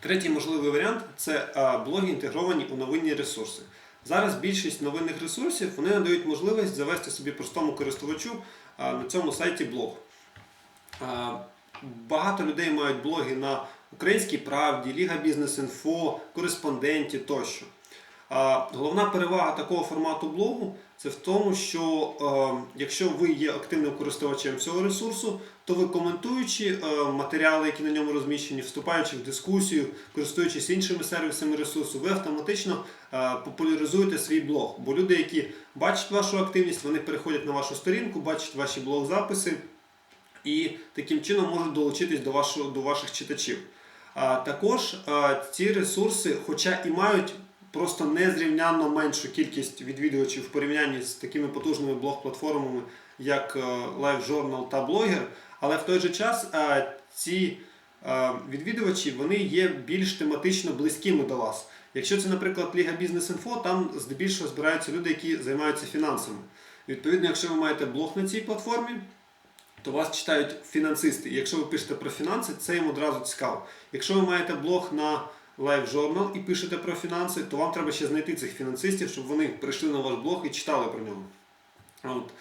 Третій можливий варіант це блоги інтегровані у новинні ресурси. Зараз більшість новинних ресурсів вони надають можливість завести собі простому користувачу на цьому сайті блог. Багато людей мають блоги на Українській правді, Ліга Бізнес-Інфо, кореспонденті тощо. Головна перевага такого формату блогу це в тому, що е, якщо ви є активним користувачем цього ресурсу, то ви коментуючи е, матеріали, які на ньому розміщені, вступаючи в дискусію, користуючись іншими сервісами ресурсу, ви автоматично е, популяризуєте свій блог. Бо люди, які бачать вашу активність, вони переходять на вашу сторінку, бачать ваші блог-записи і таким чином можуть долучитись до, вашого, до ваших читачів. Також ці ресурси, хоча і мають просто незрівнянно меншу кількість відвідувачів в порівнянні з такими потужними блог-платформами, як е, LiveJournal та Blogger, але в той же час ці відвідувачі вони є більш тематично близькими до вас. Якщо це, наприклад, Ліга Бізнес-Інфо, там здебільшого збираються люди, які займаються фінансами. Відповідно, якщо ви маєте блог на цій платформі, то вас читають фінансисти. І якщо ви пишете про фінанси, це їм одразу цікаво. Якщо ви маєте блог на Journal і пишете про фінанси, то вам треба ще знайти цих фінансистів, щоб вони прийшли на ваш блог і читали про нього. От.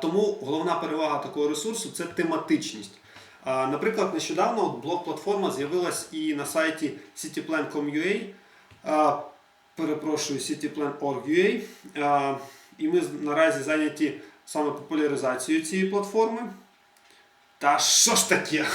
Тому головна перевага такого ресурсу це тематичність. Наприклад, нещодавно блог-платформа з'явилась і на сайті cityplan.com.ua, перепрошую, cityplan.org.ua, і ми наразі зайняті саме популяризацією цієї платформи. Та що ж таке?